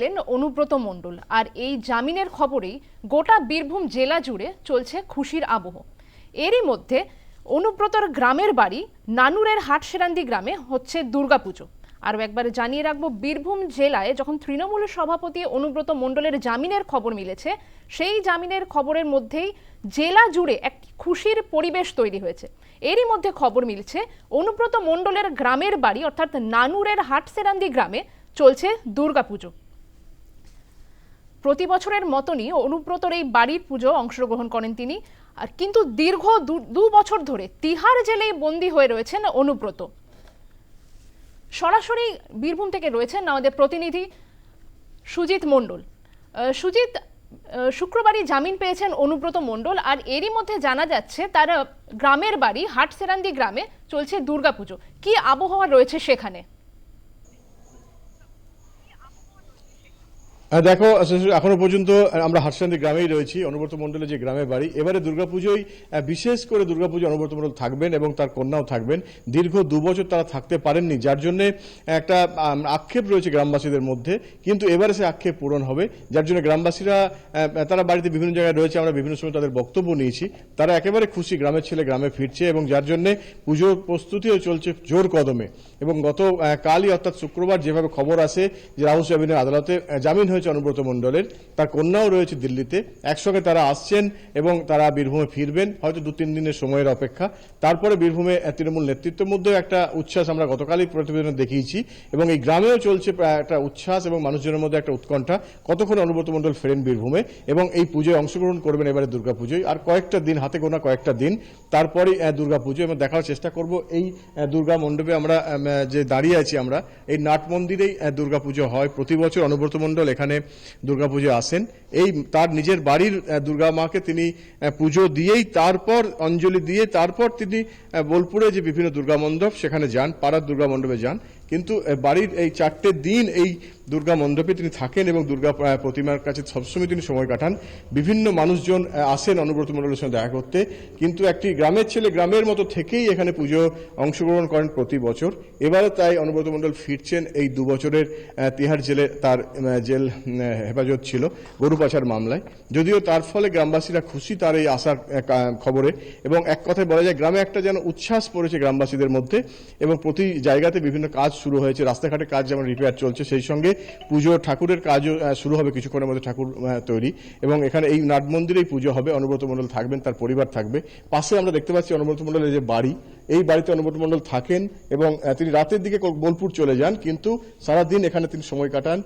এলেন অনুব্রত মণ্ডল। আর এই জামিনের খবরেই গোটা বীরভূম জেলা জুড়ে চলছে খুশির আবহ। এরই মধ্যে অনুব্রতর গ্রামের বাড়ি নানুরের হাটসেরান্দি গ্রামে হচ্ছে দুর্গাপুজো। আরও একবার জানিয়ে রাখব, বীরভূম জেলায় যখন তৃণমূল সভাপতি অনুব্রত মণ্ডলের জামিনের খবর মিলেছে, সেই জামিনের খবরের মধ্যেই জেলা জুড়ে এক খুশির পরিবেশ তৈরি হয়েছে। এরই মধ্যে খবর মিলছে, অনুব্রত মণ্ডলের গ্রামের বাড়ি অর্থাৎ নানুরের হাটসেরান্দি গ্রামে চলছে দুর্গাপুজো। প্রতি বছরের মতনই অনুব্রতর এই বাড়ির পুজো অংশগ্রহণ করেন তিনি। আর কিন্তু দীর্ঘ দু- বছর ধরে তিহার জেলেই বন্দী হয়ে রয়েছেন অনুব্রত। সরাসরি বীরভূম থেকে রয়েছেন আমাদের প্রতিনিধি সুজিত মণ্ডল। সুজিত শুক্রবারই জামিন পেয়েছেন অনুব্রত মণ্ডল আর এরই মধ্যে জানা যাচ্ছে তার গ্রামের বাড়ি হাটসেরান্দি গ্রামে চলছে দুর্গাপুজো। কি আবহাওয়া রয়েছে সেখানে? দেখো আসলে এখনও পর্যন্ত আমরা হাটসান্দি গ্রামেই রয়েছি অনুব্রত মণ্ডলের যে গ্রামের বাড়ি এবারে দুর্গাপুজোয় আহ, বিশেষ করে দুর্গাপুজো অনুব্রত মণ্ডল থাকবেন এবং তার কন্যাও থাকবেন। দীর্ঘ দু বছর তারা থাকতে পারেননি যার জন্য একটা আক্ষেপ রয়েছে গ্রামবাসীদের মধ্যে কিন্তু এবারে সে আক্ষেপ পূরণ হবে যার জন্য গ্রামবাসীরা তারা বাড়িতে বিভিন্ন জায়গায় রয়েছে আমরা বিভিন্ন সময় তাদের বক্তব্য নিয়েছি। তারা একেবারে খুশি গ্রামের ছেলে গ্রামে ফিরছে এবং যার জন্য পুজোর প্রস্তুতিও চলছে জোর কদমে। এবং গত কালই অর্থাৎ শুক্রবার যেভাবে খবর আসে যে রাহুল সাবিনের আদালতে জামিন হয়েছে অনুব্রত মণ্ডলের। তার কন্যাও রয়েছে দিল্লিতে। একসঙ্গে তারা আসছেন এবং তারা বীরভূমে ফিরবেন। হয়তো দু তিন দিনের সময়ের অপেক্ষা। তারপরে বীরভূমে তৃণমূল নেতৃত্বের মধ্যেও একটা উচ্ছ্বাস আমরা গতকালই প্রতিবেদনে দেখিয়েছি এবং এই গ্রামেও চলছে একটা উচ্ছ্বাস এবং মানুষজনের মধ্যে একটা উৎকণ্ঠা। কতক্ষণ অনুব্রত মণ্ডল ফেরেন বীরভূমে এবং এই পুজোয় অংশগ্রহণ করবেন এবারে দুর্গাপুজোয় আর কয়েকটা দিন, হাতে গোনা কয়েকটা দিন। তারপরে দুর্গাপুজো এবং দেখার চেষ্টা করব এই দুর্গা মণ্ডপে আমরা যে দাঁড়িয়ে আছি আমরা, এই নাট মন্দিরেই দুর্গাপুজো হয়। প্রতি বছর অনুব্রত মণ্ডল এখানে দুর্গাপুজো আসেন। এই তার নিজের বাড়ির দুর্গা মাকে তিনি পুজো দিয়েই তারপর, অঞ্জলি দিয়ে তারপর তিনি বোলপুরে যে বিভিন্ন দুর্গা মণ্ডপ সেখানে যান, পাড়ার দুর্গা মণ্ডপে যান। কিন্তু বাড়ির এই চারটে দিন এই দুর্গা মণ্ডপে তিনি থাকেন এবং দুর্গা প্রতিমার কাছে সবসময় তিনি সময় কাটান। বিভিন্ন মানুষজন আসেন অনুব্রত মণ্ডলের সঙ্গে দেখা করতে। কিন্তু একটি গ্রামের ছেলে গ্রামের মতো থেকেই এখানে পুজো অংশগ্রহণ করেন প্রতি বছর। এবারে তাই অনুব্রত মণ্ডল ফিরছেন এই দু বছরের তিহার জেলে তার জেল হেফাজত ছিল গরু পাচার মামলায়। যদিও তার ফলে গ্রামবাসীরা খুশি তার এই আসার খবরে। এবং এক কথায় বলা যায়, গ্রামে একটা যেন উচ্ছ্বাস পড়েছে গ্রামবাসীদের মধ্যে এবং প্রতি জায়গাতে বিভিন্ন কাজ শুরু হয়েছে রাস্তাঘাটে কাজ যেমন রিপেয়ার চলছে, সেই সঙ্গে পুজো ঠাকুরের কাজও শুরু হবে কিছুক্ষণের মধ্যে ঠাকুর তৈরি। এবং এখানে এই নাট মন্দিরেই পুজো হবে, অনুব্রত মণ্ডল থাকবেন, তার পরিবার থাকবে। পাশে আমরা দেখতে পাচ্ছি অনুব্রত মণ্ডলের যে বাড়ি এই বাড়িতে অনুব্রত মণ্ডল থাকেন এবং তিনি রাতের দিকে বোলপুর চলে যান, কিন্তু সারাদিন এখানে তিনি সময় কাটান।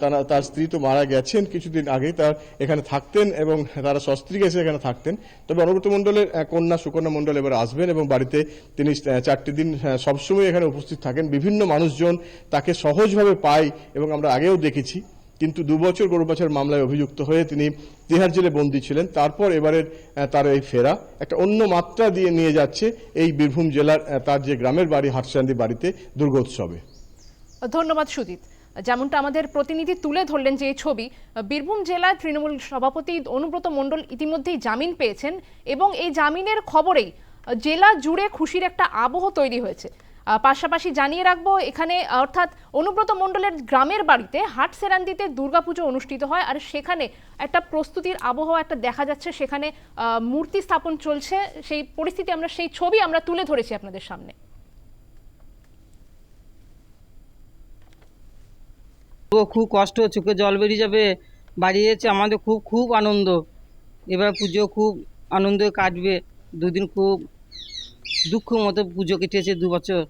তারা, তার স্ত্রী তো মারা গেছেন কিছুদিন আগে তার এখানে থাকতেন এবং তারা সস্ত্রীকে এসে এখানে থাকতেন। তবে অনুব্রত মণ্ডলের কন্যা সুকন্যা মণ্ডল এবার আসবেন এবং বাড়িতে তিনি চারটি দিন সবসময় এখানে উপস্থিত থাকেন। বিভিন্ন মানুষজন তাকে সহজভাবে পায় এবং আমরা আগেও দেখেছি। কিন্তু দু বছর গরু পাচার মামলায় অভিযুক্ত হয়ে তিনি তিহার জেলে বন্দী ছিলেন। তারপর এবারের তার এই ফেরা। একটা অন্য মাত্রা দিয়ে নিয়ে যাচ্ছে এই বীরভূম জেলার তার যে গ্রামের বাড়ি, হাটসান্দি বাড়িতে দুর্গোৎসবে। ধন্যবাদ সুজিত। যেমনটা আমাদের প্রতিনিধি তুলে ধরলেন যে এই ছবি, বীরভূম জেলার তৃণমূল সভাপতি অনুব্রত মণ্ডল ইতিমধ্যেই জামিন পেয়েছেন এবং এই জামিনের খবরেই জেলা জুড়ে খুশির একটা আবহ তৈরি হয়েছে। পাশাপাশি জানিয়ে রাখব, এখানে অর্থাৎ অনুব্রত মণ্ডলের গ্রামের বাড়িতে হাট সেরান্দিতে দুর্গাপুজো অনুষ্ঠিত হয় আর সেখানে একটা প্রস্তুতির আবহাওয়া একটা দেখা যাচ্ছে, সেখানে মূর্তি স্থাপন চলছে, সেই পরিস্থিতি আমরা, সেই ছবি আমরা তুলে ধরেছি আপনাদের সামনে। ও খুব কষ্ট, চোখে জল বেরিয়ে যাবে, বাড়ি এসেছে আমাদের খুব খুব আনন্দ। এবার পুজো খুব আনন্দে কাটবে, দুদিন খুব দুঃখ মতো পুজো কেটেছে দু বছর।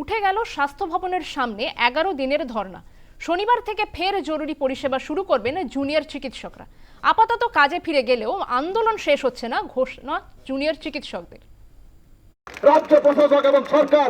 উঠে গেল স্বাস্থ্য ভবনের সামনে এগারো দিনের ধর্না শনিবার থেকে ফের জরুরি পরিষেবা শুরু করবেন জুনিয়র চিকিৎসকরা। আপাতত কাজে ফিরে গেলেও আন্দোলন শেষ হচ্ছে না, ঘোষণা জুনিয়র চিকিৎসকদের। রাজ্য প্রশাসক এবং সরকার